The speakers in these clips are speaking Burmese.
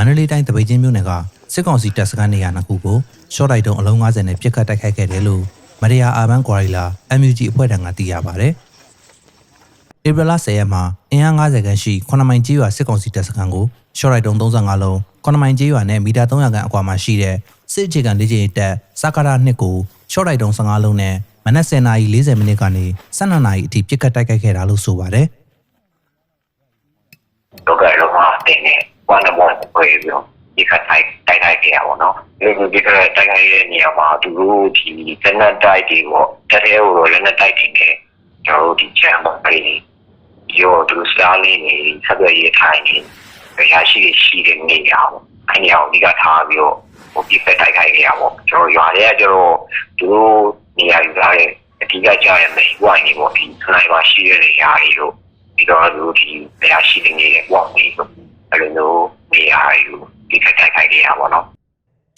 န္တလေးတိုင်းတပိတ်ချင်းမြို့နယ်ကစစ်ကောင်စီတပ်စခန်းနေရာနှစ်ခုကိုရှော့တိုက်တုံးအလုံး90နဲ့ပြစ်ခတ်တိုက်ခိုက်ခဲ့တယ်လို့မရယာအာဘန်ကွာရီလာ MUG အဖွဲ့ထံကသိရပါဗျ။ဧပြီလ10ရက်မှာအင်အား90ခန်းရှိ9မိုင်ကြီးရွာစစ်ကောင်စီတပ်စခန်းကိုရှော့တိုက်တုံး35လုံး9မိုင်ကြီးရွာနဲ့မီတာ300ခန်းအကွာမှာရှိတဲ့စစ်အခြေခံဒေသကြီးတပ်စကာရာ2ကိုရှော့တိုက်တုံး15လုံးနဲ့မနက်10:40မိနစ်ကနေ12နာရီအထိပြစ်ခတ်တိုက်ခိုက်ခဲ့တာလို့ဆိုပါတယ်။လောကလုံးမှာတင်နေ ဝမ်းမောပြေပြီးတော့ဒီခတ်တိုက်တိုက်တိုက်ကြရပါတော့။ဒီလိုဒီခတ်တိုက်တိုက်ရဲ့နေရာမှာသူတို့ဒီဇနတ်တိုက်တွေပေါ့တထဲကိုတော့လည်းနဲ့တိုက်တင်နေကျွန်တော်တို့ဒီချမ်းပါပြီရောသူစားလေးနေဆက်သွယ်ရေးထိုင်နေရရှိရှိတဲ့နေရာပေါ့။အဲ့ဒီအောင်ဒီကထားပြီးတော့ဟိုပြစ်တိုက်ခိုက်ကြရပါကျွန်တော်ရွာထဲကကျတော့သူတို့နေရာယူထားတဲ့အဓိကကြားရမယ်ဝိုင်းနေပေါ့ဒီစနိုက်ပါရှိတဲ့နေရာတွေတို့ဒီတော့လူဒီတရားရှိနေတဲ့ပေါ့ဒီ အဲ့လိုမျိုးနေရာယူဒီခက်ခက်ခိုက်နေရပါတော့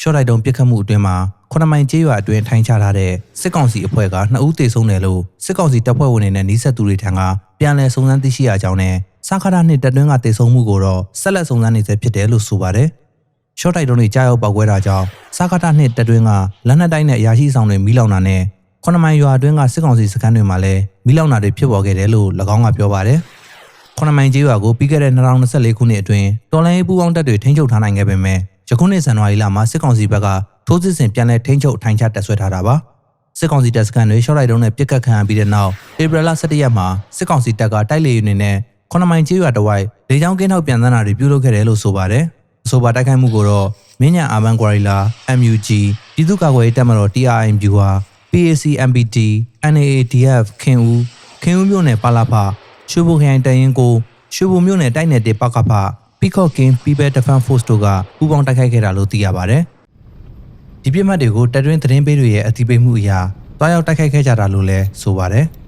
ရှော့တိုက်တုံးပြစ်ခတ်မှုအတွင်းမှာခုနမိုင်ကျေးရွာအတွင်းထိုင်ချထားတဲ့စစ်ကောင်စီအဖွဲ့ကနှစ်ဦးသေဆုံးတယ်လို့စစ်ကောင်စီတပ်ဖွဲ့ဝင်တွေနဲ့နှိစက်သူတွေထံကပြန်လည်စုံစမ်းသိရှိရကြောင်းနဲ့စခါရနှစ်တပ်တွင်းကသေဆုံးမှုကိုတော့ဆက်လက်စုံစမ်းနေဆဲဖြစ်တယ်လို့ဆိုပါတယ်။ရှော့တိုက်တုံးတွေကြားရောက်ပောက်ကွဲတာကြောင့်စခါရနှစ်တပ်တွင်းကလက်နက်တိုင်းနဲ့အရာရှိဆောင်တွေမီးလောင်တာနဲ့ခုနမိုင်ရွာအတွင်းကစစ်ကောင်စီစခန်းတွေမှာလည်းမီးလောင်တာတွေဖြစ်ပေါ်ခဲ့တယ်လို့၎င်းကပြောပါတယ်။ ခုနမိုင်ကျေးရွာကိုပြီးခဲ့တဲ့2024ခုနှစ်အတွင်းတော်လိုင်းရေးပူးပေါင်းတပ်တွေထိန်းချုပ်ထားနိုင်ခဲ့ပေမဲ့ယခုနှစ်ဇန်နဝါရီလမှာစစ်ကောင်စီဘက်ကထိုးစစ်ဆင်ပြန်လည်ထိန်းချုပ်ထိုင်ချတပ်ဆွဲထားတာပါစစ်ကောင်စီတပ်စခန်းတွေရှော့လိုက်တုံးနဲ့ပြစ်ကတ်ခံရပြီးတဲ့နောက်ဧပြီလ17ရက်မှာစစ်ကောင်စီတပ်ကတိုက်လေယာဉ်တွေနဲ့ခုနမိုင်ကျေးရွာတဝိုက်လေကြောင်းကင်းထောက်ပြန်သန်းတာတွေပြုလုပ်ခဲ့တယ်လို့ဆိုပါတယ်အဆိုပါတိုက်ခိုက်မှုကိုတော့မင်းညာအာဘန်ကွာရီလာ MUG ပြည်သူ့ကာကွယ်ရေးတပ်မတော် TRIM ဗျူဟာ PAC MPT NAADF ခင်ဦးခင်ဦးမြို့နယ်ပါလာဖ ရွှေဘိုခရိုင်တရင်ကိုရွှေဘိုမြို့နယ်တိုက်နယ်တေပကဖပီကော့ကင်း People Defense Force တို့ကပူးပေါင်းတိုက်ခိုက်ခဲ့တာလို့သိရပါတယ်။ဒီပြစ်မှတ်တွေကိုတပ်တွင်းသတင်းပေးတွေရဲ့အသိပေးမှုအရတွားရောက်တိုက်ခိုက်ခဲ့ကြတာလို့လည်းဆိုပါတယ်။